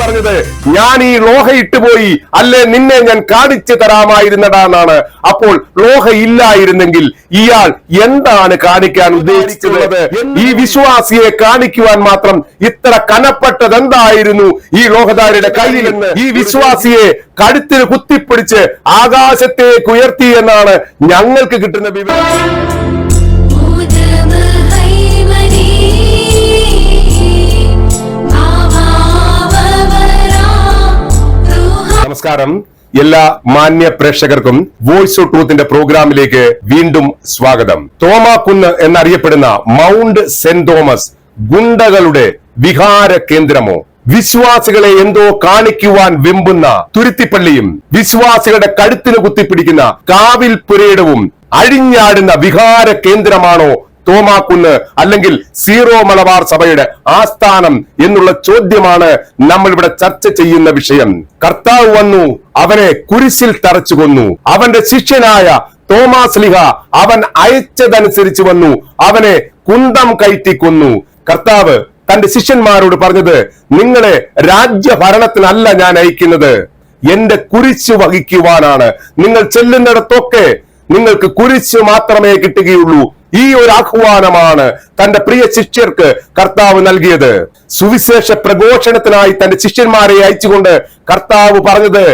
പറഞ്ഞത് ഞാൻ ഈ ലോഹ ഇട്ടുപോയി അല്ലെ നിന്നെ ഞാൻ കാണിച്ചു തരാമായിരുന്നടാ എന്നാണ് അപ്പോൾ ലോഹ ഇല്ലായിരുന്നെങ്കിൽ ഇയാൾ എന്താണ് കാണിക്കാൻ ഉദ്ദേശിക്കുന്നത് ഈ വിശ്വാസിയെ കാണിക്കുവാൻ മാത്രം ഇത്ര കനപ്പെട്ടത് എന്തായിരുന്നു ഈ ലോഹധാരിയുടെ കയ്യിൽ നിന്ന് ഈ വിശ്വാസിയെ കഴുത്തിന് കുത്തിപ്പിടിച്ച് ആകാശത്തേക്ക് ഉയർത്തി എന്നാണ് ഞങ്ങൾക്ക് കിട്ടുന്ന വിവരം. നമസ്കാരം. എല്ലാ മാന്യ പ്രേക്ഷകർക്കും വോയിസ് ഓഫ് ട്രൂത്തിന്റെ പ്രോഗ്രാമിലേക്ക് വീണ്ടും സ്വാഗതം. തോമാക്കുന്ന് എന്നറിയപ്പെടുന്ന മൗണ്ട് സെന്റ് തോമസ് ഗുണ്ടകളുടെ വിഹാര കേന്ദ്രമോ? വിശ്വാസികളെ എന്തോ കാണിക്കുവാൻ വെമ്പുന്ന തുരുത്തിപ്പള്ളിയും വിശ്വാസികളുടെ കഴുത്തിന് കുത്തിപ്പിടിക്കുന്ന കാവിൽ പുരയിടവും അഴിഞ്ഞാടുന്ന വിഹാര കേന്ദ്രമാണോ തോമാക്കുന്ന് അല്ലെങ്കിൽ സീറോ മലബാർ സഭയുടെ ആസ്ഥാനം എന്നുള്ള ചോദ്യമാണ് നമ്മൾ ഇവിടെ ചർച്ച ചെയ്യുന്ന വിഷയം. കർത്താവ് വന്നു അവനെ കുരിശിൽ തറച്ചു കൊന്നു. അവന്റെ ശിഷ്യനായ തോമാസ് ലിഹ അവൻ അയച്ചതനുസരിച്ച് വന്നു. അവനെ കുന്തം കയറ്റിക്കൊന്നു കർത്താവ് തന്റെ ശിഷ്യന്മാരോട് പറഞ്ഞത് നിങ്ങളെ രാജ്യഭരണത്തിനല്ല ഞാൻ അയക്കുന്നത്. എന്റെ കുരിശ് വഹിക്കുവാനാണ്. നിങ്ങൾ ചെല്ലുന്നിടത്തൊക്കെ നിങ്ങൾക്ക് കുരിശ് മാത്രമേ കിട്ടുകയുള്ളൂ. ഈ ഒരു ആഹ്വാനമാണ് തന്റെ പ്രിയ ശിഷ്യർക്ക് കർത്താവ് നൽകിയത്. സുവിശേഷ പ്രഘോഷണത്തിനായി തന്റെ ശിഷ്യന്മാരെ അയച്ചുകൊണ്ട് കർത്താവ് പറഞ്ഞത്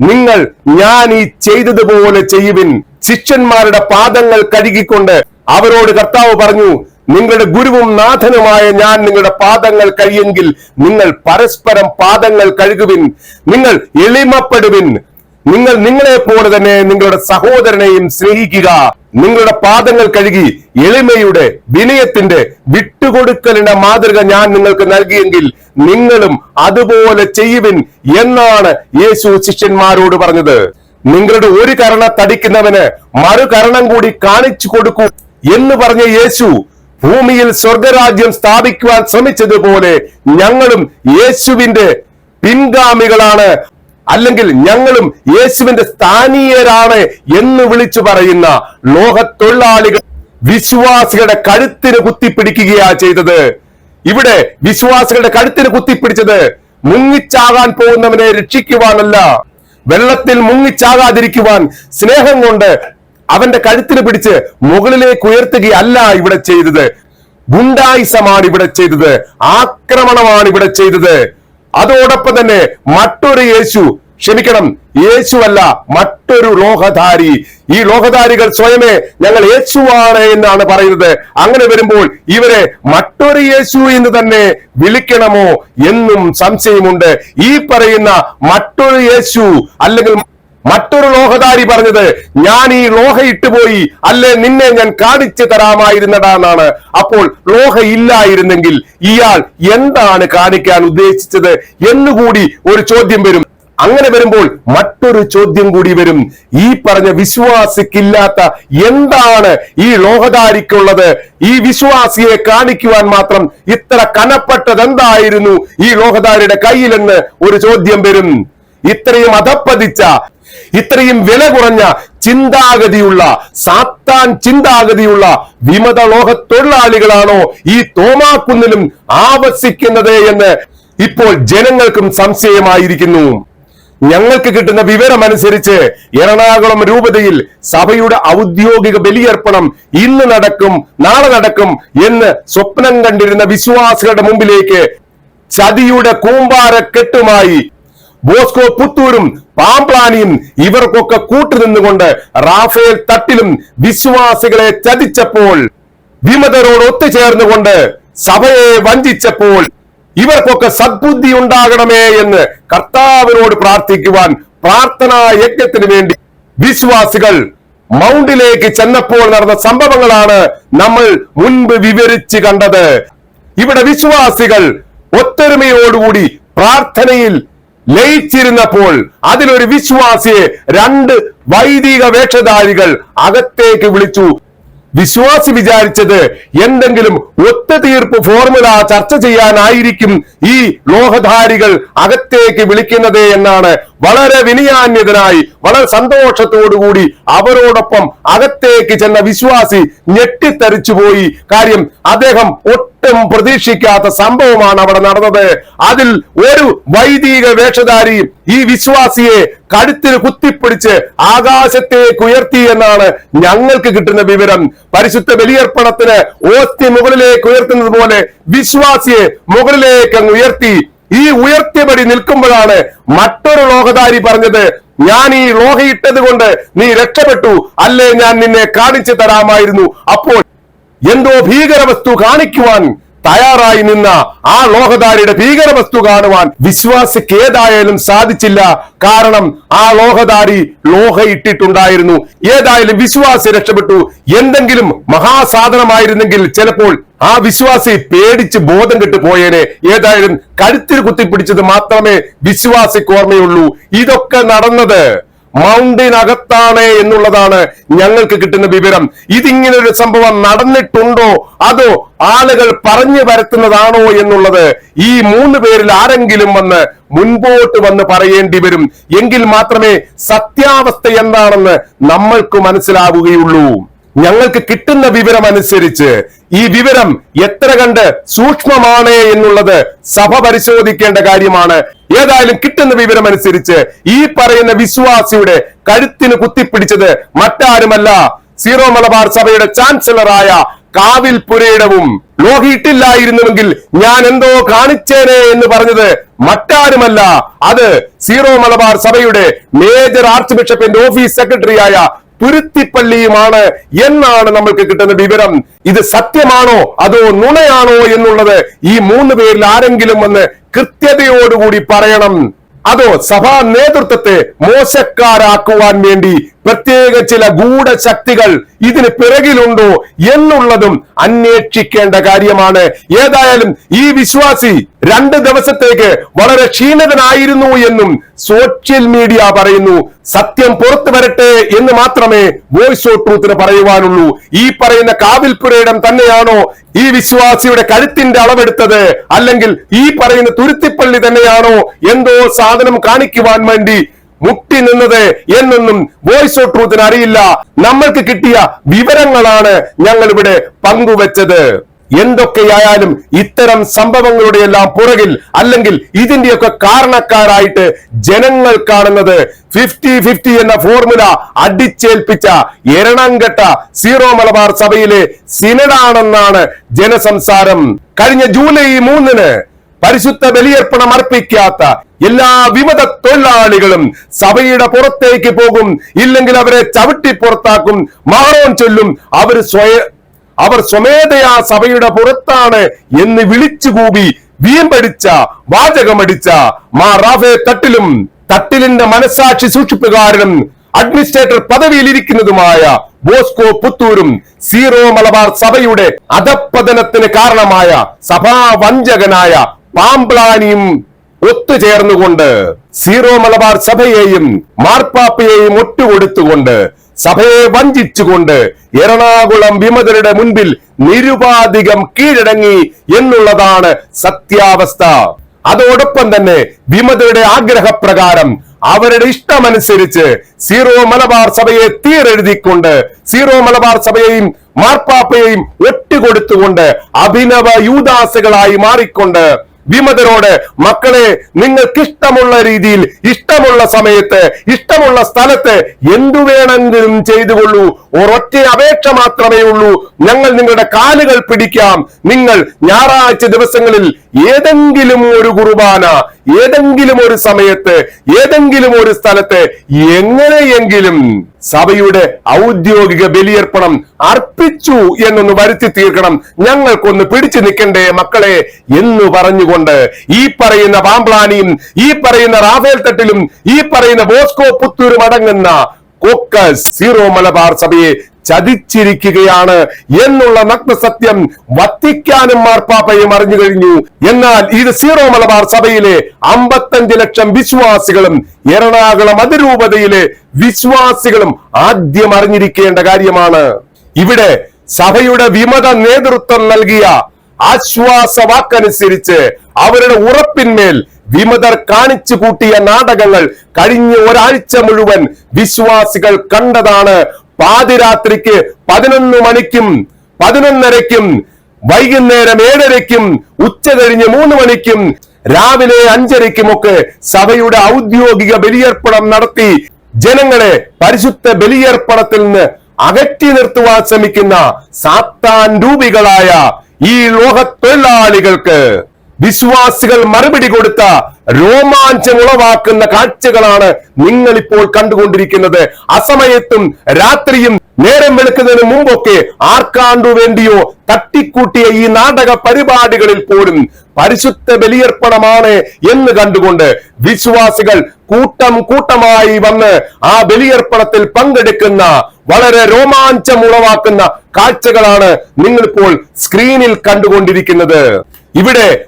നിങ്ങൾ ഞാൻ ഈ ചെയ്തതുപോലെ ചെയ്യുവിൻ. ശിഷ്യന്മാരുടെ പാദങ്ങൾ കഴുകിക്കൊണ്ട് അവരോട് കർത്താവ് പറഞ്ഞു നിങ്ങളുടെ ഗുരുവും നാഥനുമായ ഞാൻ നിങ്ങളുടെ പാദങ്ങൾ കഴിയെങ്കിൽ നിങ്ങൾ പരസ്പരം പാദങ്ങൾ കഴുകുവിൻ. നിങ്ങൾ എളിമപ്പെടുവിൻ. നിങ്ങൾ നിങ്ങളെ പോലെ തന്നെ നിങ്ങളുടെ സഹോദരനെയും സ്നേഹിക്കുക. നിങ്ങളുടെ പാദങ്ങൾ കഴുകി എളിമയുടെ വിനയത്തിന്റെ വിട്ടുകൊടുക്കലിന്റെ മാതൃക ഞാൻ നിങ്ങൾക്ക് നൽകിയെങ്കിൽ നിങ്ങളും അതുപോലെ ചെയ്യുവിൻ എന്നാണ് യേശു ശിഷ്യന്മാരോട് പറഞ്ഞത്. നിങ്ങളുടെ ഒരു കരണ തടിക്കുന്നവന് മറുകരണം കൂടി കാണിച്ചു കൊടുക്കൂ എന്ന് പറഞ്ഞ യേശു ഭൂമിയിൽ സ്വർഗരാജ്യം സ്ഥാപിക്കുവാൻ ശ്രമിച്ചതുപോലെ ഞങ്ങളും യേശുവിന്റെ പിൻഗാമികളാണ്. അല്ലെങ്കിൽ ഞങ്ങളും യേശുവിന്റെ സ്ഥാനീയരാണ് എന്ന് വിളിച്ചു പറയുന്ന ലോകത്തൊഴിലാളികൾ വിശ്വാസികളുടെ കഴുത്തിന് കുത്തിപ്പിടിക്കുകയാ ചെയ്തത്. ഇവിടെ വിശ്വാസികളുടെ കഴുത്തിന് കുത്തിപ്പിടിച്ചത് മുങ്ങിച്ചാകാൻ പോകുന്നവനെ രക്ഷിക്കുവാനല്ല. വെള്ളത്തിൽ മുങ്ങിച്ചാകാതിരിക്കുവാൻ സ്നേഹം കൊണ്ട് അവന്റെ കഴുത്തിന് പിടിച്ച് മുകളിലേക്ക് ഉയർത്തുകയല്ല ഇവിടെ ചെയ്തത്. ഗുണ്ടായിസമാണ് ഇവിടെ ചെയ്തത്. ആക്രമണമാണ് ഇവിടെ ചെയ്തത്. അതോടൊപ്പം തന്നെ മറ്റൊരു യേശു ക്ഷമിക്കണം യേശുവല്ല മറ്റൊരു ലോഹധാരി ഈ ലോഹധാരികൾ സ്വയമേ ഞങ്ങൾ യേശുവാണ് എന്നാണ് പറയുന്നത്. അങ്ങനെ വരുമ്പോൾ ഇവരെ മറ്റൊരു യേശു എന്ന് തന്നെ വിളിക്കണമോ എന്നും സംശയമുണ്ട്. ഈ പറയുന്ന മറ്റൊരു യേശു അല്ലെങ്കിൽ മറ്റൊരു ലോഹധാരി പറഞ്ഞത് ഞാൻ ഈ ലോഹ ഇട്ടുപോയി അല്ലെ നിന്നെ ഞാൻ കാണിച്ചു തരാമായിരുന്നടാ എന്നാണ് അപ്പോൾ ലോഹ ഇല്ലായിരുന്നെങ്കിൽ ഇയാൾ എന്താണ് കാണിക്കാൻ ഉദ്ദേശിച്ചത് എന്നുകൂടി ഒരു ചോദ്യം വരും. അങ്ങനെ വരുമ്പോൾ മറ്റൊരു ചോദ്യം കൂടി വരും. ഈ പറഞ്ഞ വിശ്വാസിക്കില്ലാത്ത എന്താണ് ഈ ലോഹധാരിക്കുള്ളത്? ഈ വിശ്വാസിയെ കാണിക്കുവാൻ മാത്രം ഇത്ര കനപ്പെട്ടത് എന്തായിരുന്നു ഈ ലോഹധാരിയുടെ കയ്യിലെന്ന് ഒരു ചോദ്യം വരും. ഇത്രയും അധപ്പതിച്ച ഇത്രയും വില കുറഞ്ഞ ചിന്താഗതിയുള്ള സാത്താൻ ചിന്താഗതിയുള്ള വിമത ലോക തൊഴിലാളികളാണോ ഈ തോമാക്കുന്നിലും ആവസിക്കുന്നത് എന്ന് ഇപ്പോൾ ജനങ്ങൾക്കും സംശയമായിരിക്കുന്നു. ഞങ്ങൾക്ക് കിട്ടുന്ന വിവരമനുസരിച്ച് എറണാകുളം രൂപതയിൽ സഭയുടെ ഔദ്യോഗിക ബലിയർപ്പണം ഇന്ന് നടക്കും നാളെ നടക്കും എന്ന് സ്വപ്നം കണ്ടിരുന്ന വിശ്വാസികളുടെ മുമ്പിലേക്ക് ചതിയുടെ കൂമ്പാരക്കെട്ടുമായി ബോസ്കോ പുത്തൂരും പാമ്പ്ലാനിയും ഇവർക്കൊക്കെ കൂട്ടുനിന്നുകൊണ്ട് റാഫേൽ തട്ടിലും വിശ്വാസികളെ ചതിച്ചപ്പോൾ വിമതരോട് ഒത്തുചേർന്നുകൊണ്ട് സഭയെ വഞ്ചിച്ചപ്പോൾ ഇവർക്കൊക്കെ സദ്ബുദ്ധി ഉണ്ടാകണമേ എന്ന് കർത്താവിനോട് പ്രാർത്ഥിക്കുവാൻ പ്രാർത്ഥനാ യജ്ഞത്തിന് വേണ്ടി വിശ്വാസികൾ മൗണ്ടിലേക്ക് ചെന്നപ്പോൾ നടന്ന സംഭവങ്ങളാണ് നമ്മൾ മുൻപ് വിവരിച്ചു കണ്ടത്. ഇവിടെ വിശ്വാസികൾ ഒത്തൊരുമയോടുകൂടി പ്രാർത്ഥനയിൽ ലയിച്ചിരുന്നപ്പോൾ അതിലൊരു വിശ്വാസിയെ രണ്ട് വൈദിക വേഷധാരികൾ അകത്തേക്ക് വിളിച്ചു. വിശ്വാസി വിചാരിച്ചത് എന്തെങ്കിലും ഒത്തുതീർപ്പ് ഫോർമുല ചർച്ച ചെയ്യാനായിരിക്കും ഈ ലോഹധാരികൾ അകത്തേക്ക് വിളിക്കുന്നത് എന്നാണ് വളരെ വിനയാന്യതനായി വളരെ സന്തോഷത്തോടുകൂടി അവരോടൊപ്പം അകത്തേക്ക് ചെന്ന വിശ്വാസി ഞെട്ടിത്തരിച്ചു പോയി കാര്യം അദ്ദേഹം ഒട്ടും പ്രതീക്ഷിക്കാത്ത സംഭവമാണ് അവിടെ നടന്നത്. അതിൽ ഒരു വൈദിക വേഷധാരി ഈ വിശ്വാസിയെ കഴുത്തിൽ കുത്തിപ്പിടിച്ച് ആകാശത്തേക്ക് ഉയർത്തി എന്നാണ് ഞങ്ങൾക്ക് കിട്ടുന്ന വിവരം. പരിശുദ്ധ ബലിയർപ്പണത്തിന് ഓസ്തി മുകളിലേക്ക് ഉയർത്തുന്നത് പോലെ വിശ്വാസിയെ മുകളിലേക്ക് അങ്ങ് ഉയർത്തി. ഈ ഉയർത്തിയപടി നിൽക്കുമ്പോഴാണ് മറ്റൊരു ലോകധാരി പറഞ്ഞത് ഞാൻ ഈ ലോഹയിട്ടത് കൊണ്ട് നീ രക്ഷപ്പെട്ടു അല്ലേ ഞാൻ നിന്നെ കാണിച്ചു തരാമായിരുന്നു. അപ്പോൾ എന്തോ ഭീകര വസ്തു കാണിക്കുവാൻ തയ്യാറായി നിന്ന ആ ലോഹധാരിയുടെ ഭീകര വസ്തു കാണുവാൻ വിശ്വാസിക്ക് ഏതായാലും സാധിച്ചില്ല. കാരണം ആ ലോഹധാരി ലോഹ ഇട്ടിട്ടുണ്ടായിരുന്നു ഏതായാലും വിശ്വാസി രക്ഷപ്പെട്ടു. എന്തെങ്കിലും മഹാസാധനമായിരുന്നെങ്കിൽ ചിലപ്പോൾ ആ വിശ്വാസി പേടിച്ച് ബോധം കെട്ട് പോയേനെ. ഏതായാലും കഴുത്തിൽ കുത്തിപ്പിടിച്ചത് മാത്രമേ വിശ്വാസിക്ക് ഓർമ്മയുള്ളൂ. ഇതൊക്കെ നടന്നത് മൗണ്ടിനകത്താണ് എന്നുള്ളതാണ് ഞങ്ങൾക്ക് കിട്ടുന്ന വിവരം. ഇതിങ്ങനെ ഒരു സംഭവം നടന്നിട്ടുണ്ടോ? അതോ ആളുകൾ പറഞ്ഞു വരുത്തുന്നതാണോ എന്നുള്ളത് ഈ മൂന്ന് പേരിൽ ആരെങ്കിലും വന്ന് മുൻപോട്ട് വന്ന് പറയേണ്ടി വരും. എങ്കിൽ മാത്രമേ സത്യാവസ്ഥ എന്താണെന്ന് നമ്മൾക്ക് മനസ്സിലാവുകയുള്ളൂ. ഞങ്ങൾക്ക് കിട്ടുന്ന വിവരം അനുസരിച്ച് ഈ വിവരം എത്ര കണ്ട് സൂക്ഷ്മമാണ് എന്നുള്ളത് സഭ പരിശോധിക്കേണ്ട കാര്യമാണ്. ഏതായാലും കിട്ടുന്ന വിവരം അനുസരിച്ച് ഈ പറയുന്ന വിശ്വാസിയുടെ കഴുത്തിന് കുത്തിപ്പിടിച്ചത് മറ്റാരുമല്ല. സീറോ മലബാർ സഭയുടെ ചാൻസലറായ കാവിൽ പുരയിടവും ലോഹിയിട്ടില്ലായിരുന്നുവെങ്കിൽ ഞാൻ എന്തോ കാണിച്ചേനെ എന്ന് പറഞ്ഞത് മറ്റാരുമല്ല. അത് സീറോ മലബാർ സഭയുടെ മേജർ ആർച്ച് ബിഷപ്പിന്റെ ഓഫീസ് സെക്രട്ടറിയായ തുരുത്തിപ്പള്ളിയുമാണ് എന്നാണ് നമ്മൾക്ക് കിട്ടുന്ന വിവരം. ഇത് സത്യമാണോ? അതോ നുണയാണോ എന്നുള്ളത് ഈ മൂന്ന് പേരിൽ ആരെങ്കിലും വന്ന് കൃത്യതയോടുകൂടി പറയണം. അതോ സഭാ നേതൃത്വത്തെ മോശക്കാരാക്കുവാൻ വേണ്ടി പ്രത്യേക ചില ഗൂഢശക്തികൾ ഇതിന് പിറകിലുണ്ടോ എന്നുള്ളതും അന്വേഷിക്കേണ്ട കാര്യമാണ്. ഏതായാലും ഈ വിശ്വാസി രണ്ട് ദിവസത്തേക്ക് വളരെ ക്ഷീണിതനായിരുന്നു എന്നും സോഷ്യൽ മീഡിയ പറയുന്നു. സത്യം പുറത്തു വരട്ടെ എന്ന് മാത്രമേ വോയിസ് ഓഫ് ട്രൂത്തിന് പറയുവാനുള്ളൂ. ഈ പറയുന്ന കാവിൽപുരയിടം തന്നെയാണോ ഈ വിശ്വാസിയുടെ കഴുത്തിന്റെ അളവെടുത്തത്? അല്ലെങ്കിൽ ഈ പറയുന്ന തുരുത്തിപ്പള്ളി തന്നെയാണോ എന്തോ സാധനം കാണിക്കുവാൻ വേണ്ടി മുട്ടി നിന്നത് എന്നൊന്നും വോയിസ് ഓഫ് ട്രൂത്തിന് അറിയില്ല. നമ്മൾക്ക് കിട്ടിയ വിവരങ്ങളാണ് ഞങ്ങൾ ഇവിടെ പങ്കുവച്ചത്. എന്തൊക്കെയായാലും ഇത്തരം സംഭവങ്ങളുടെ എല്ലാം പുറകിൽ അല്ലെങ്കിൽ ഇതിന്റെയൊക്കെ കാരണക്കാരായിട്ട് ജനങ്ങൾ കാണുന്നത് ഫിഫ്റ്റി ഫിഫ്റ്റി എന്ന ഫോർമുല അടിച്ചേൽപ്പിച്ച എരണംകെട്ട സീറോ മലബാർ സഭയിലെ സിനഡാണെന്നാണ് ജനസംസാരം. കഴിഞ്ഞ ജൂലൈ മൂന്നിന് പരിശുദ്ധ ബലിയർപ്പണം അർപ്പിക്കാത്ത എല്ലാ വിമത തൊഴിലാളികളും സഭയുടെ പുറത്തേക്ക് പോകും. ഇല്ലെങ്കിൽ അവരെ ചവിട്ടി പുറത്താക്കും. മാറോൻ ചൊല്ലും അവർ സ്വയ അവർ സ്വമേധയാ സഭയുടെ പുറത്താണ് എന്ന് വിളിച്ചുകൂപി വീമ്പടിച്ച വാചകമടിച്ച മാ റാഫെ തട്ടിലും തട്ടിലിന്റെ മനസാക്ഷി സൂക്ഷിപ്പുകാരനും അഡ്മിനിസ്ട്രേറ്റർ പദവിയിൽ ഇരിക്കുന്നതുമായ ബോസ്കോ പുത്തൂരും സീറോ മലബാർ സഭയുടെ അധപ്പതനത്തിന് കാരണമായ സഭാ വഞ്ചകനായ പാമ്പ്ലാനിയും ഒത്തുചേർന്നുകൊണ്ട് സീറോ മലബാർ സഭയെയും മാർപ്പാപ്പയെയും ഒറ്റുകൊടുത്തുകൊണ്ട് സഭയെ വഞ്ചിച്ചുകൊണ്ട് എറണാകുളം വിമതരുടെ മുൻപിൽ നിരുപാധികം കീഴടങ്ങി എന്നുള്ളതാണ് സത്യാവസ്ഥ. അതോടൊപ്പം തന്നെ വിമതരുടെ ആഗ്രഹപ്രകാരം അവരുടെ ഇഷ്ടമനുസരിച്ച് സീറോ മലബാർ സഭയെ തീരെഴുതിക്കൊണ്ട് സീറോ മലബാർ സഭയെയും മാർപ്പാപ്പയെയും ഒറ്റുകൊടുത്തുകൊണ്ട് അഭിനവ യൂദാസുകളായി മാറിക്കൊണ്ട് വിമതരോട് മക്കളെ നിങ്ങൾക്ക് ഇഷ്ടമുള്ള രീതിയിൽ ഇഷ്ടമുള്ള സമയത്ത് ഇഷ്ടമുള്ള സ്ഥലത്ത് എന്തു വേണമെങ്കിലും ചെയ്തുകൊള്ളൂ. ഒരൊറ്റ അപേക്ഷ മാത്രമേ ഉള്ളൂ. ഞങ്ങൾ നിങ്ങളുടെ കാലുകൾ പിടിക്കാം. നിങ്ങൾ ഞായറാഴ്ച ദിവസങ്ങളിൽ ഏതെങ്കിലും ഒരു കുർബാന ഏതെങ്കിലും ഒരു സമയത്ത് ഏതെങ്കിലും ഒരു സ്ഥലത്ത് എങ്ങനെയെങ്കിലും സഭയുടെ ഔദ്യോഗിക ബലിയർപ്പണം അർപ്പിച്ചു എന്നൊന്ന് വരുത്തി തീർക്കണം. ഞങ്ങൾക്കൊന്ന് പിടിച്ചു നിൽക്കണ്ടേ മക്കളെ എന്ന് പറഞ്ഞുകൊണ്ട് ഈ പറയുന്ന പാമ്പ്ലാനിയും ഈ പറയുന്ന റാഫേൽ തട്ടിലും ഈ പറയുന്ന ബോസ്കോ പുത്തൂരും അടങ്ങുന്ന കോക്കസ് സീറോ മലബാർ സഭയെ ചതിച്ചിരിക്കുകയാണ് എന്നുള്ള നഗ്നസത്യം വത്തിക്കാനും മാർപ്പാപ്പയും അറിഞ്ഞു കഴിഞ്ഞു. എന്നാൽ ഇത് സീറോ മലബാർ സഭയിലെ അമ്പത്തഞ്ച് ലക്ഷം വിശ്വാസികളും എറണാകുളം അതിരൂപതയിലെ വിശ്വാസികളും ആദ്യം അറിഞ്ഞിരിക്കേണ്ട കാര്യമാണ്. ഇവിടെ സഭയുടെ വിമത നേതൃത്വം നൽകിയ ആശ്വാസ വാക്കനുസരിച്ച് അവരുടെ ഉറപ്പിന്മേൽ വിമതർ കാണിച്ചു കൂട്ടിയ നാടകങ്ങൾ കഴിഞ്ഞ ഒരാഴ്ച മുഴുവൻ വിശ്വാസികൾ കണ്ടതാണ്. പാതിരാത്രിക്ക് പതിനൊന്ന് മണിക്കും പതിനൊന്നരയ്ക്കും വൈകുന്നേരം ഏഴരയ്ക്കും ഉച്ച കഴിഞ്ഞ് മൂന്ന് മണിക്കും രാവിലെ അഞ്ചരയ്ക്കുമൊക്കെ സഭയുടെ ഔദ്യോഗിക ബലിയർപ്പണം നടത്തി ജനങ്ങളെ പരിശുദ്ധ ബലിയർപ്പണത്തിൽ നിന്ന് അകറ്റി നിർത്തുവാൻ ശ്രമിക്കുന്ന സാത്താൻ രൂപികളായ ഈ ലോക തൊഴിലാളികൾക്ക് വിശ്വാസികൾ മറുപടി കൊടുത്ത രോമാഞ്ചം ഉളവാക്കുന്ന കാഴ്ചകളാണ് നിങ്ങൾ ഇപ്പോൾ കണ്ടുകൊണ്ടിരിക്കുന്നത്. അസമയത്തും രാത്രിയും നേരം വെളുക്കുന്നതിന് മുമ്പൊക്കെ ആർക്കാണ്ടു വേണ്ടിയോ തട്ടിക്കൂട്ടിയ ഈ നാടക പരിപാടികളിൽ പോലും പരിശുദ്ധ ബലിയർപ്പണമാണ് എന്ന് കണ്ടുകൊണ്ട് വിശ്വാസികൾ കൂട്ടം കൂട്ടമായി വന്ന് ആ ബലിയർപ്പണത്തിൽ പങ്കെടുക്കുന്ന വളരെ രോമാഞ്ചം ഉളവാക്കുന്ന കാഴ്ചകളാണ് നിങ്ങളിപ്പോൾ സ്ക്രീനിൽ കണ്ടുകൊണ്ടിരിക്കുന്നത്. ഇവിടെ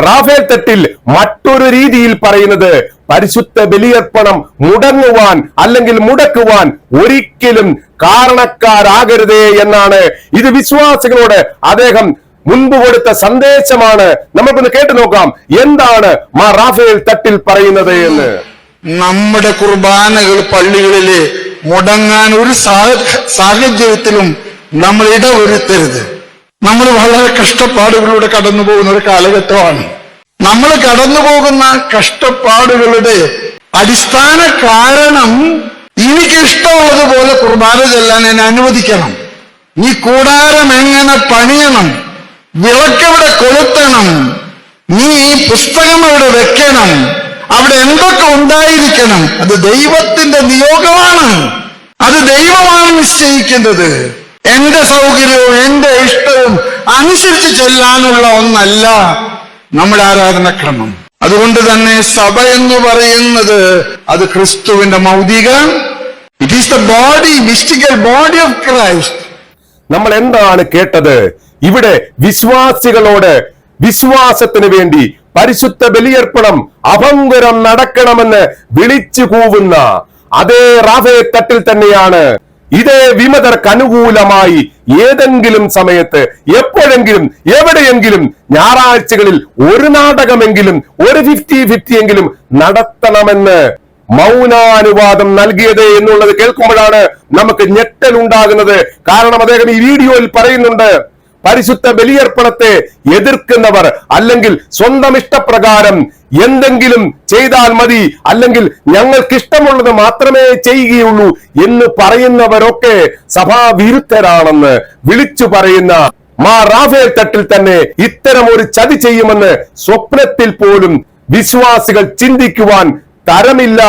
റാഫേൽ തട്ടിൽ മറ്റൊരു രീതിയിൽ പറയുന്നത് പരിശുദ്ധ ബലിയർപ്പണം മുടങ്ങുവാൻ അല്ലെങ്കിൽ മുടക്കുവാൻ ഒരിക്കലും കാരണക്കാരാകരുതേ എന്നാണ്. ഇത് വിശ്വാസികളോട് അദ്ദേഹം മുൻപ് കൊടുത്ത സന്ദേശമാണ്. നമുക്കൊന്ന് കേട്ടു നോക്കാം. എന്താണ് മാ റാഫേൽ തട്ടിൽ പറയുന്നത് എന്ന്. നമ്മുടെ കുർബാനകൾ പള്ളികളിലെ മുടങ്ങാൻ ഒരു സാഹ- സാഹചര്യത്തിലും നമ്മൾ ഇടവരുത്തരുത്. നമ്മൾ വളരെ കഷ്ടപ്പാടുകളിലൂടെ കടന്നു പോകുന്ന ഒരു കാലഘട്ടമാണ്. നമ്മൾ കടന്നു പോകുന്ന കഷ്ടപ്പാടുകളുടെ അടിസ്ഥാന കാരണം എനിക്ക് ഇഷ്ടമുള്ളതുപോലെ കുർബാന ചെല്ലാൻ എന്നെ അനുവദിക്കണം. നീ കൂടാരം എങ്ങനെ പണിയണം? വിളക്കെവിടെ കൊളുത്തണം? നീ ഈ പുസ്തകം അവിടെ വെക്കണം? അവിടെ എന്തൊക്കെ ഉണ്ടായിരിക്കണം? അത് ദൈവത്തിന്റെ നിയോഗമാണ്. അത് ദൈവമാണ് നിശ്ചയിക്കുന്നത് എന്റെ സൗകര്യവും എന്റെ ഇഷ്ടവും അനുസരിച്ച് ചെല്ലാനുള്ള ഒന്നല്ല നമ്മുടെ ആരാധനക്രമം. അതുകൊണ്ട് തന്നെ സഭ എന്ന് പറയുന്നത് അത് ക്രിസ്തുവിന്റെ മൗതിക it is the body mystical body of Christ നമ്മൾ എന്താണ് കേട്ടത്? ഇവിടെ വിശ്വാസികളോട് വിശ്വാസത്തിന് വേണ്ടി പരിശുദ്ധ ബലിയർപ്പണം അഭംഗുരം നടക്കണമെന്ന് വിളിച്ചു കൂവുന്ന അതേ റാഫേ തട്ടിൽ തന്നെയാണ് ഇതേ വിമതർക്ക് അനുകൂലമായി ഏതെങ്കിലും സമയത്ത് എപ്പോഴെങ്കിലും എവിടെയെങ്കിലും ഞായറാഴ്ചകളിൽ ഒരു നാടകമെങ്കിലും ഒരു ഫിഫ്റ്റി ഫിഫ്റ്റി എങ്കിലും നടത്തണമെന്ന് മൗനാനുവാദം നൽകിയത് എന്നുള്ളത് കേൾക്കുമ്പോഴാണ് നമുക്ക് ഞെട്ടൽ ഉണ്ടാകുന്നത് കാരണം അദ്ദേഹം ഈ വീഡിയോയിൽ പറയുന്നുണ്ട് പരിശുദ്ധ ബലിയർപ്പണത്തെ എതിർക്കുന്നവർ അല്ലെങ്കിൽ സ്വന്തം ഇഷ്ടപ്രകാരം എന്തെങ്കിലും ചെയ്താൽ മതി അല്ലെങ്കിൽ ഞങ്ങൾക്ക് ഇഷ്ടമുള്ളത് മാത്രമേ ചെയ്യുകയുള്ളൂ എന്ന് പറയുന്നവരൊക്കെ സഭാവിരുദ്ധരാണെന്ന് വിളിച്ചു പറയുന്ന മാ റാഫേൽ തട്ടിൽ തന്നെ ഇത്തരം ഒരു ചതി ചെയ്യുമെന്ന് സ്വപ്നത്തിൽ പോലും വിശ്വാസികൾ ചിന്തിക്കുവാൻ തരമില്ല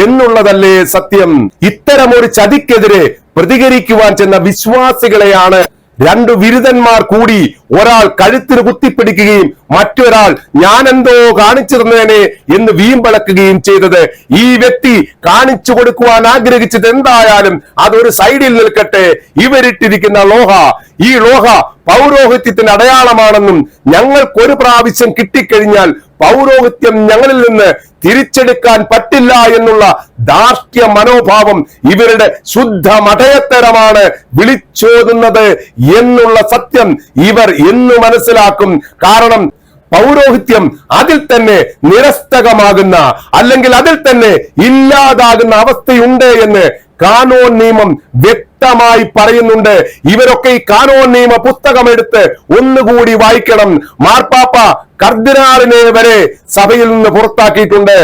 എന്നുള്ളതല്ലേ സത്യം. ഇത്തരം ഒരു ചതിക്കെതിരെ പ്രതികരിക്കുവാൻ ചെന്ന വിശ്വാസികളെയാണ് രണ്ടു ബിരുദന്മാർ കൂടി ഒരാൾ കഴുത്തിന് കുത്തിപ്പിടിക്കുകയും മറ്റൊരാൾ ഞാൻ എന്തോ കാണിച്ചു തന്നേനെ എന്ന് വീമ്പളക്കുകയും ചെയ്തത്. ഈ വ്യക്തി കാണിച്ചു കൊടുക്കുവാൻ ആഗ്രഹിച്ചത് എന്തായാലും അതൊരു സൈഡിൽ നിൽക്കട്ടെ. ഇവരിട്ടിരിക്കുന്ന ലോഹ ഈ ലോഹ പൗരോഹിത്യത്തിന്റെ അടയാളമാണെന്നും ഞങ്ങൾക്കൊരു പ്രാവശ്യം കിട്ടിക്കഴിഞ്ഞാൽ പൗരോഹിത്യം ഞങ്ങളിൽ നിന്ന് തിരിച്ചെടുക്കാൻ പറ്റില്ല എന്നുള്ള ദാർഷ്ട്യ മനോഭാവം ഇവരുടെ ശുദ്ധ മഠയത്തരമാണ് വിളിച്ചോതുന്നത് എന്നുള്ള സത്യം ഇവർ എന്ന് മനസ്സിലാക്കും. കാരണം പൗരോഹിത്യം അതിൽ തന്നെ നിരസ്തകമാകുന്ന അല്ലെങ്കിൽ അതിൽ തന്നെ ഇല്ലാതാകുന്ന അവസ്ഥയുണ്ട് എന്ന് കാനോൻ നിയമം വ്യക്തമായി പറയുന്നുണ്ട്. ഇവരൊക്കെ ഈ കാനോൻ നിയമ പുസ്തകം എടുത്ത് ഒന്നുകൂടി വായിക്കണം. മാർപ്പാപ്പ കർദിനാളിനെ വരെ സഭയിൽ നിന്ന് പുറത്താക്കിയിട്ടുണ്ട്.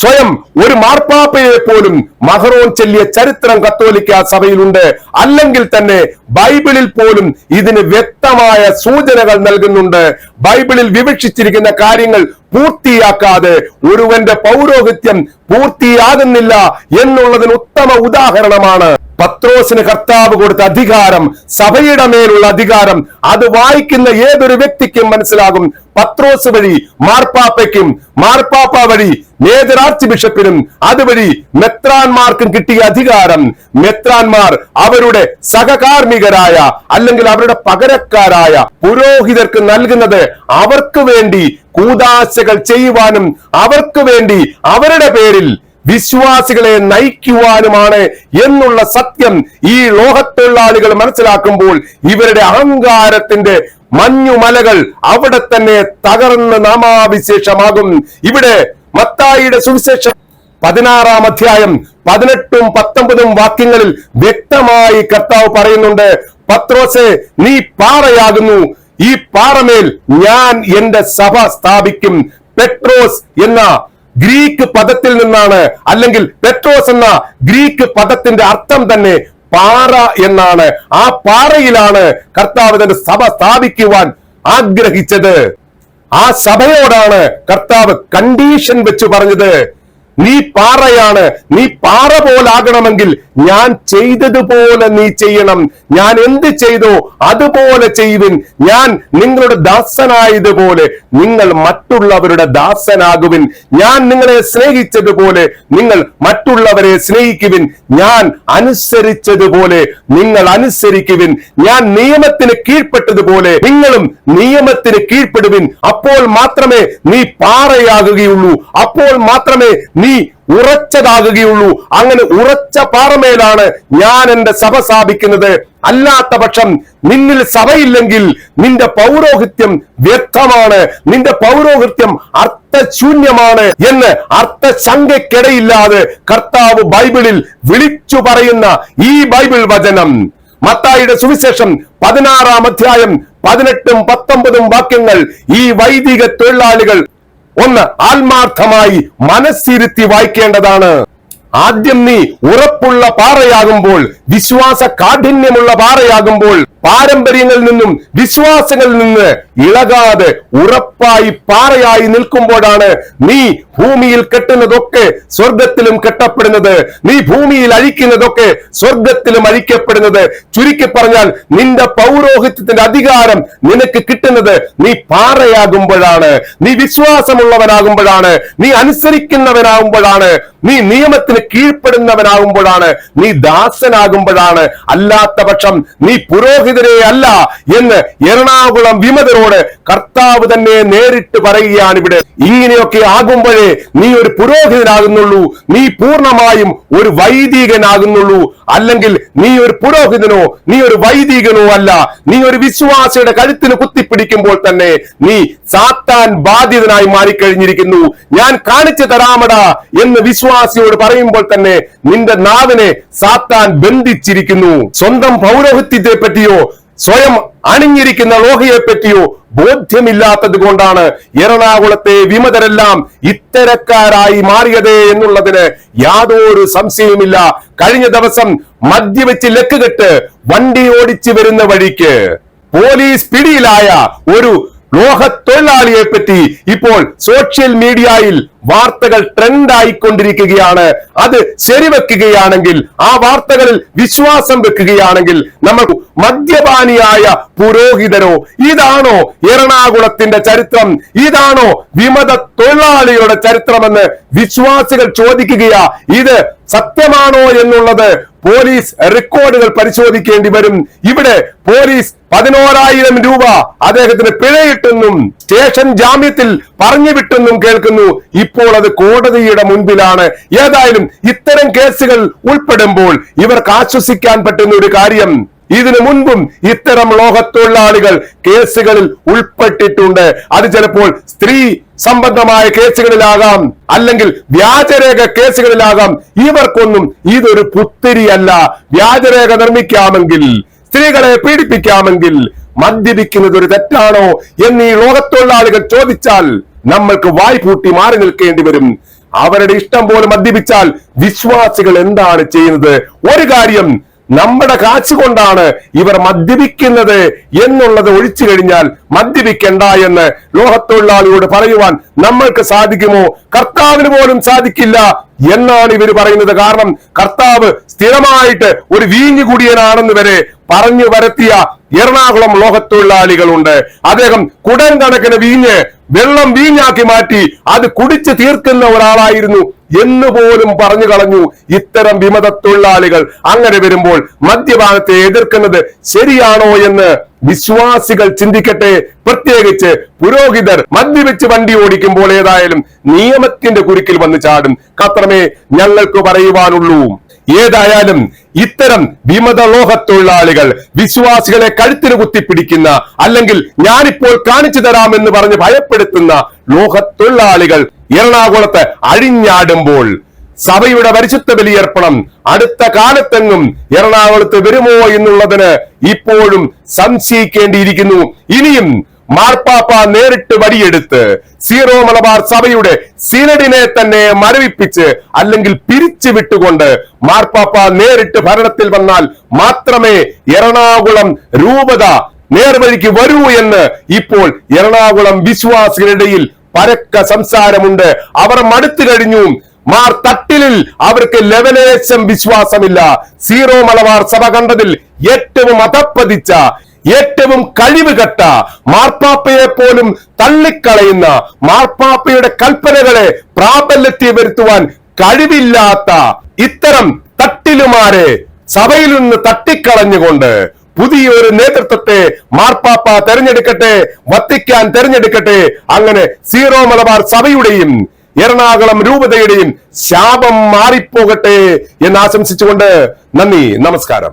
സ്വയം ഒരു മാർപ്പാപ്പയെ പോലും മഹറോൻ ചെല്ലിയ ചരിത്രം കത്തോലിക്ക സഭയിലുണ്ട്. അല്ലെങ്കിൽ തന്നെ ബൈബിളിൽ പോലും ഇതിന് വ്യക്തമായ സൂചനകൾ നൽകുന്നുണ്ട്. ബൈബിളിൽ വിവക്ഷിച്ചിരിക്കുന്ന കാര്യങ്ങൾ പൂർത്തിയാക്കാതെ ഒരുവന്റെ പൗരോഹിത്യം പൂർത്തിയാകുന്നില്ല എന്നുള്ളതിന് ഉത്തമ ഉദാഹരണമാണ്. പത്രോസിന് കർത്താവ് കൊടുത്ത അധികാരം സഭയുടെ മേലുള്ള അധികാരം അത് വായിക്കുന്ന ഏതൊരു വ്യക്തിക്കും മനസ്സിലാകും. പത്രോസ് വഴി മാർപ്പാപ്പയ്ക്കും മാർപ്പാപ്പ വഴി മേജർ ബിഷപ്പിനും അതുവഴി മെത്രാന്മാർക്കും കിട്ടിയ അധികാരം. മെത്രാന്മാർ അവരുടെ സഹകാർമികരായ അല്ലെങ്കിൽ അവരുടെ പകരക്കാരായ പുരോഹിതർക്ക് നൽകുന്നത് അവർക്ക് വേണ്ടി കൂതാശകൾ ചെയ്യുവാനും അവർക്ക് വേണ്ടി അവരുടെ പേരിൽ വിശ്വാസികളെ നയിക്കുവാനുമാണ് എന്നുള്ള സത്യം ഈ ലോഹത്തൊഴിലാളികൾ മനസ്സിലാക്കുമ്പോൾ ഇവരുടെ അഹങ്കാരത്തിന്റെ മഞ്ഞുമലകൾ അവിടെ തന്നെ തകർന്ന് നാമാവിശേഷമാകും. ഇവിടെ മത്തായിയുടെ സുവിശേഷം പതിനാറാം അധ്യായം പതിനെട്ടും പത്തൊമ്പതും വാക്യങ്ങളിൽ വ്യക്തമായി കർത്താവ് പറയുന്നുണ്ട് പത്രോസെ നീ പാറയാകുന്നു. ഈ പാറമേൽ ഞാൻ എന്റെ സഭ സ്ഥാപിക്കും. പെട്രോസ് എന്ന ഗ്രീക്ക് പദത്തിൽ നിന്നാണ് അല്ലെങ്കിൽ പെട്രോസ് എന്ന ഗ്രീക്ക് പദത്തിന്റെ അർത്ഥം തന്നെ പാറ എന്നാണ്. ആ പാറയിലാണ് കർത്താവ് തന്റെ സഭ സ്ഥാപിക്കുവാൻ ആഗ്രഹിച്ചത്. ആ സഭയോടാണ് കർത്താവ് കണ്ടീഷൻ വെച്ച് പറഞ്ഞത്. നീ പാറയാണ്. നീ പാറ പോലാകണമെങ്കിൽ ഞാൻ ചെയ്തതുപോലെ നീ ചെയ്യണം. ഞാൻ എന്ത് ചെയ്തോ? അതുപോലെ ചെയ്യുവിൻ. ഞാൻ നിങ്ങളുടെ ദാസനായതുപോലെ നിങ്ങൾ മറ്റുള്ളവരുടെ ദാസനാകുവിൻ. ഞാൻ നിങ്ങളെ സ്നേഹിച്ചതുപോലെ നിങ്ങൾ മറ്റുള്ളവരെ സ്നേഹിക്കുവിൻ. ഞാൻ അനുസരിച്ചതുപോലെ നിങ്ങൾ അനുസരിക്കുവിൻ. ഞാൻ നിയമത്തിന് കീഴ്പ്പെട്ടതുപോലെ നിങ്ങളും നിയമത്തിന് കീഴ്പ്പെടുവിൻ. അപ്പോൾ മാത്രമേ നീ പാറയാകുകയുള്ളൂ. അപ്പോൾ മാത്രമേ നീ ഉറച്ചതാകുകയുള്ളൂ. അങ്ങനെ ഉറച്ച പാറമേലാണ് ഞാൻ എന്റെ സഭ സ്ഥാപിക്കുന്നത്. അല്ലാത്ത പക്ഷം നിന്നിൽ സഭയില്ലെങ്കിൽ നിന്റെ പൗരോഹിത്യം വ്യക്തമാണ് നിന്റെ പൗരോഹിത്യം അർത്ഥശൂന്യമാണ് എന്ന് അർത്ഥശങ്കയ്ക്കിടയില്ലാതെ കർത്താവ് ബൈബിളിൽ വിളിച്ചു പറയുന്ന ഈ ബൈബിൾ വചനം. മത്തായിയുടെ സുവിശേഷം പതിനാറാം അധ്യായം പതിനെട്ടും പത്തൊമ്പതും വാക്യങ്ങൾ ഈ വൈദിക തൊഴിലാളികൾ ഒന്ന് ആത്മാർത്ഥമായി മനസ്സിരുത്തി വായിക്കേണ്ടതാണ്. ആദ്യം നീ ഉറപ്പുള്ള പാറയാകുമ്പോൾ വിശ്വാസ കാഠിന്യമുള്ള പാറയാകുമ്പോൾ പാരമ്പര്യങ്ങളിൽ നിന്നും വിശ്വാസങ്ങളിൽ നിന്ന് ഇളകാതെ ഉറപ്പായി പാറയായി നിൽക്കുമ്പോഴാണ് നീ ഭൂമിയിൽ കെട്ടുന്നതൊക്കെ സ്വർഗത്തിലും കെട്ടപ്പെടുന്നത്. നീ ഭൂമിയിൽ അഴിക്കുന്നതൊക്കെ സ്വർഗത്തിലും അഴിക്കപ്പെടുന്നത്. ചുരുക്കി പറഞ്ഞാൽ നിന്റെ പൗരോഹിത്യത്തിന്റെ അധികാരം നിനക്ക് കിട്ടുന്നത് നീ പാറയാകുമ്പോഴാണ്. നീ വിശ്വാസമുള്ളവനാകുമ്പോഴാണ്. നീ അനുസരിക്കുന്നവനാകുമ്പോഴാണ്. നീ നിയമത്തിന് കീഴ്പ്പെടുന്നവനാകുമ്പോഴാണ്. നീ ദാസനാകുമ്പോഴാണ്. അല്ലാത്ത പക്ഷം നീ പുരോഹിതരെ അല്ല എന്ന് എറണാകുളം വിമതരോട് കർത്താവ് തന്നെ നേരിട്ട് പറയുകയാണ് ഇവിടെ. ഇങ്ങനെയൊക്കെ ആകുമ്പോഴേ നീ ഒരു പുരോഹിതനാകുന്നുള്ളൂ. നീ പൂർണമായും ഒരു വൈദികനാകുന്നുള്ളൂ. അല്ലെങ്കിൽ നീ ഒരു പുരോഹിതനോ നീ ഒരു വൈദികനോ അല്ല. നീ ഒരു വിശ്വാസിയുടെ കഴുത്തിന് കുത്തിപ്പിടിക്കുമ്പോൾ തന്നെ നീ സാത്താൻ ബാധിതനായി മാറിക്കഴിഞ്ഞിരിക്കുന്നു. ഞാൻ കാണിച്ചു തരാമടാ എന്ന് വിശ്വാസിയോട് പറയുമ്പോൾ തന്നെ നിന്റെ നാവിനെ സാത്താൻ ബന്ധിച്ചിരിക്കുന്നു. സ്വന്തം പൗരോഹിത്യത്തെ പറ്റിയോ സ്വയം അണിഞ്ഞിരിക്കുന്ന ലോഹയെ പറ്റിയോ ബോധ്യമില്ലാത്തത് കൊണ്ടാണ് എറണാകുളത്തെ വിമതരെല്ലാം ഇത്തരക്കാരായി മാറിയത് എന്നുള്ളതിന് യാതൊരു സംശയവുമില്ല. കഴിഞ്ഞ ദിവസം മദ്യവെച്ച് ലക്കുകെട്ട് വണ്ടി ഓടിച്ചു വരുന്ന വഴിക്ക് പോലീസ് പിടിയിലായ ഒരു ലോഹ തൊഴിലാളിയെ പറ്റി ഇപ്പോൾ സോഷ്യൽ മീഡിയയിൽ വാർത്തകൾ ട്രെൻഡ് ആയിക്കൊണ്ടിരിക്കുകയാണ് അത് ശരിവെക്കുകയാണെങ്കിൽ ആ വാർത്തകളിൽ വിശ്വാസം വെക്കുകയാണെങ്കിൽ നമ്മൾ മദ്യപാനിയായ പുരോഹിതരോ ഇതാണോ എറണാകുളത്തിന്റെ ചരിത്രം? ഇതാണോ വിമത തൊഴിലാളികളുടെ ചരിത്രമെന്ന് വിശ്വാസികൾ ചോദിക്കുകയാ. ഇത് സത്യമാണോ എന്നുള്ളത് പോലീസ് റെക്കോർഡുകൾ പരിശോധിക്കേണ്ടി വരും. ഇവിടെ പോലീസ് പതിനോരായിരം രൂപ അദ്ദേഹത്തിന് പിഴയിട്ടെന്നും സ്റ്റേഷൻ ജാമ്യത്തിൽ പറഞ്ഞു വിട്ടെന്നും കേൾക്കുന്നു. ഇപ്പോൾ അത് കോടതിയുടെ മുൻപിലാണ്. ഏതായാലും ഇത്തരം കേസുകൾ ഉൾപ്പെടുമ്പോൾ ഇവർക്ക് ആശ്വസിക്കാൻ പറ്റുന്ന ഒരു കാര്യം ഇതിനു മുൻപും ഇത്തരം ലോകത്തൊഴിലാളികൾ കേസുകളിൽ ഉൾപ്പെട്ടിട്ടുണ്ട്. അത് ചിലപ്പോൾ സ്ത്രീ സംബന്ധമായ കേസുകളിലാകാം അല്ലെങ്കിൽ വ്യാജരേഖ കേസുകളിലാകാം. ഇവർക്കൊന്നും ഇതൊരു പുത്തിരിയല്ല. വ്യാജരേഖ നിർമ്മിക്കാമെങ്കിൽ സ്ത്രീകളെ പീഡിപ്പിക്കാമെങ്കിൽ മദ്യപിക്കുന്നത് ഒരു തെറ്റാണോ എന്ന് ഈ ലോകത്തൊഴിലാളികൾ ചോദിച്ചാൽ നമ്മൾക്ക് വായ്പൂട്ടി മാറി നിൽക്കേണ്ടി വരും. അവരുടെ ഇഷ്ടം പോലെ മദ്യപിച്ചാൽ വിശ്വാസികൾ എന്താണ് ചെയ്യുന്നത്? ഒരു കാര്യം നമ്മുടെ കാശ് കൊണ്ടാണ് ഇവർ മദ്യപിക്കുന്നത് എന്നുള്ളത് ഒഴിച്ചു കഴിഞ്ഞാൽ മദ്യപിക്കണ്ട എന്ന് ലോഹത്തൊഴിലാളിയോട് പറയുവാൻ നമ്മൾക്ക് സാധിക്കുമോ? കർത്താവിന് പോലും സാധിക്കില്ല എന്നാണ് ഇവർ പറയുന്നത്. കാരണം കർത്താവ് സ്ഥിരമായിട്ട് ഒരു വീഞ്ഞു കുടിയനാണെന്ന് വരെ പറഞ്ഞു വരത്തിയ എറണാകുളം ലോഹത്തൊഴിലാളികളുണ്ട്. അദ്ദേഹം കുടൻ കണക്കിന് വീഞ്ഞ് വെള്ളം വീഞ്ഞാക്കി മാറ്റി അത് കുടിച്ച് തീർക്കുന്ന ഒരാളായിരുന്നു എന്ന് പോലും പറഞ്ഞു കളഞ്ഞു ഇത്തരം വിമത തൊഴിലാളികൾ അങ്ങനെ വരുമ്പോൾ മദ്യപാനത്തെ എതിർക്കുന്നത് ശരിയാണോ എന്ന് വിശ്വാസികൾ ചിന്തിക്കട്ടെ. പ്രത്യേകിച്ച് പുരോഹിതർ മദ്യപിച്ച് വണ്ടി ഓടിക്കുമ്പോൾ ഏതായാലും നിയമത്തിന്റെ കുരുക്കിൽ വന്ന് ചാടും. കത്രമേ ഞങ്ങൾക്ക് പറയുവാനുള്ളൂ. ഏതായാലും ഇത്തരം വിമത ലോഹ തൊഴിലാളികൾ വിശ്വാസികളെ കഴുത്തിന് കുത്തിപ്പിടിക്കുന്ന അല്ലെങ്കിൽ ഞാനിപ്പോൾ കാണിച്ചു തരാമെന്ന് പറഞ്ഞ് ഭയപ്പെടുത്തുന്ന ലോഹ തൊഴിലാളികൾ എറണാകുളത്ത് അഴിഞ്ഞാടുമ്പോൾ സഭയുടെ പരിശുദ്ധ ബലിയർപ്പണം അടുത്ത കാലത്തെങ്ങും എറണാകുളത്ത് വരുമോ എന്നുള്ളതിന് ഇപ്പോഴും സംശയിക്കേണ്ടിയിരിക്കുന്നു. ഇനിയും മാർപ്പാപ്പ നേരിട്ട് വടിയെടുത്ത് സീറോ മലബാർ സഭയുടെ സിനഡിനെ തന്നെ മരവിപ്പിച്ച് അല്ലെങ്കിൽ പിരിച്ചു വിട്ടുകൊണ്ട് മാർപ്പാപ്പ നേരിട്ട് ഭരണത്തിൽ വന്നാൽ മാത്രമേ എറണാകുളം രൂപത നേർവഴിക്ക് വരൂ എന്ന് ഇപ്പോൾ എറണാകുളം വിശ്വാസികളിടയിൽ പരക്ക സംസാരമുണ്ട്. അവർ മടുത്തു കഴിഞ്ഞു. മാർ തട്ടിലിൽ അവർക്ക് ലെവലേശം വിശ്വാസമില്ല. സീറോ മലബാർ സഭ കണ്ടതിൽ ഏറ്റവും അതപ്പതിച്ച ഏറ്റവും കഴിവ് കെട്ട മാർപ്പാപ്പയെ പോലും തള്ളിക്കളയുന്ന മാർപ്പാപ്പയുടെ കൽപ്പനകളെ പ്രാബല്യത്തിൽ വരുത്തുവാൻ കഴിവില്ലാത്ത ഇത്തരം തട്ടിലുമാരെ സഭയിൽ നിന്ന് തട്ടിക്കളഞ്ഞുകൊണ്ട് പുതിയൊരു നേതൃത്വത്തെ മാർപ്പാപ്പ തെരഞ്ഞെടുക്കട്ടെ വത്തിക്കാൻ തെരഞ്ഞെടുക്കട്ടെ. അങ്ങനെ സീറോ മലബാർ സഭയുടെയും എറണാകുളം രൂപതയുടെയും ശാപം മാറിപ്പോകട്ടെ എന്ന് ആശംസിച്ചുകൊണ്ട് നന്ദി നമസ്കാരം.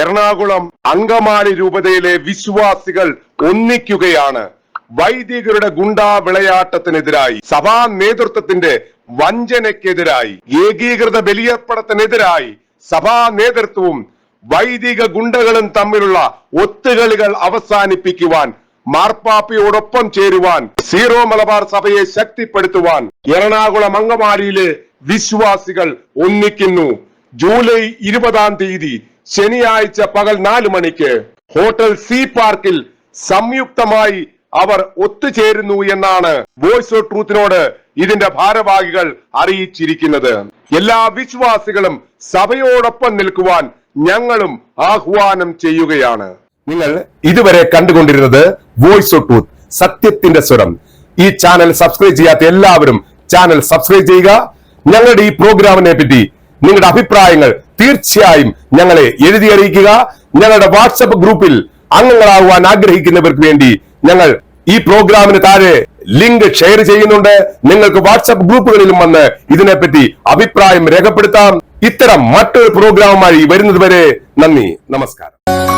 എറണാകുളം അങ്കമാലി രൂപതയിലെ വിശ്വാസികൾ ഒന്നിക്കുകയാണ്. വൈദികരുടെ ഗുണ്ടാ വിളയാട്ടത്തിനെതിരായി സഭാ നേതൃത്വത്തിന്റെ വഞ്ചനയ്ക്കെതിരായി ഏകീകൃത ബലിയർപ്പണത്തിനെതിരായി സഭാ നേതൃത്വവും വൈദിക ഗുണ്ടകളും തമ്മിലുള്ള ഒത്തുകളികൾ അവസാനിപ്പിക്കുവാൻ മാർപ്പാപ്പയോടൊപ്പം ചേരുവാൻ സീറോ മലബാർ സഭയെ ശക്തിപ്പെടുത്തുവാൻ എറണാകുളം അങ്കമാലിയിലെ വിശ്വാസികൾ ഒന്നിക്കുന്നു. ജൂലൈ ഇരുപതാം തീയതി ശനിയാഴ്ച പകൽ നാല് മണിക്ക് ഹോട്ടൽ സി പാർക്കിൽ സംയുക്തമായി അവർ ഒത്തുചേരുന്നു എന്നാണ് വോയിസ് ഓഫ് ട്രൂത്തിനോട് ഇതിന്റെ ഭാരവാഹികൾ അറിയിച്ചിരിക്കുന്നത്. എല്ലാ വിശ്വാസികളും സഭയോടൊപ്പം നിൽക്കുവാൻ ഞങ്ങളും ആഹ്വാനം ചെയ്യുകയാണ്. നിങ്ങൾ ഇതുവരെ കണ്ടുകൊണ്ടിരുന്നത് വോയിസ് ഓഫ് ട്രൂത്ത് സത്യത്തിന്റെ സ്വരം. ഈ ചാനൽ സബ്സ്ക്രൈബ് ചെയ്യാത്ത എല്ലാവരും ചാനൽ സബ്സ്ക്രൈബ് ചെയ്യുക. ഞങ്ങളുടെ ഈ പ്രോഗ്രാമിനെ പറ്റി നിങ്ങളുടെ അഭിപ്രായങ്ങൾ തീർച്ചയായും ഞങ്ങളെ എഴുതി അറിയിക്കുക. ഞങ്ങളുടെ വാട്സപ്പ് ഗ്രൂപ്പിൽ അംഗങ്ങളാകുവാൻ ആഗ്രഹിക്കുന്നവർക്ക് വേണ്ടി ഞങ്ങൾ ഈ പ്രോഗ്രാമിന് താഴെ ലിങ്ക് ഷെയർ ചെയ്യുന്നുണ്ട്. നിങ്ങൾക്ക് വാട്സപ്പ് ഗ്രൂപ്പുകളിലും വന്ന് ഇതിനെപ്പറ്റി അഭിപ്രായം രേഖപ്പെടുത്താം. ഇത്തരം മറ്റൊരു പ്രോഗ്രാമുമായി വരുന്നതുവരെ നന്ദി. നമസ്കാരം.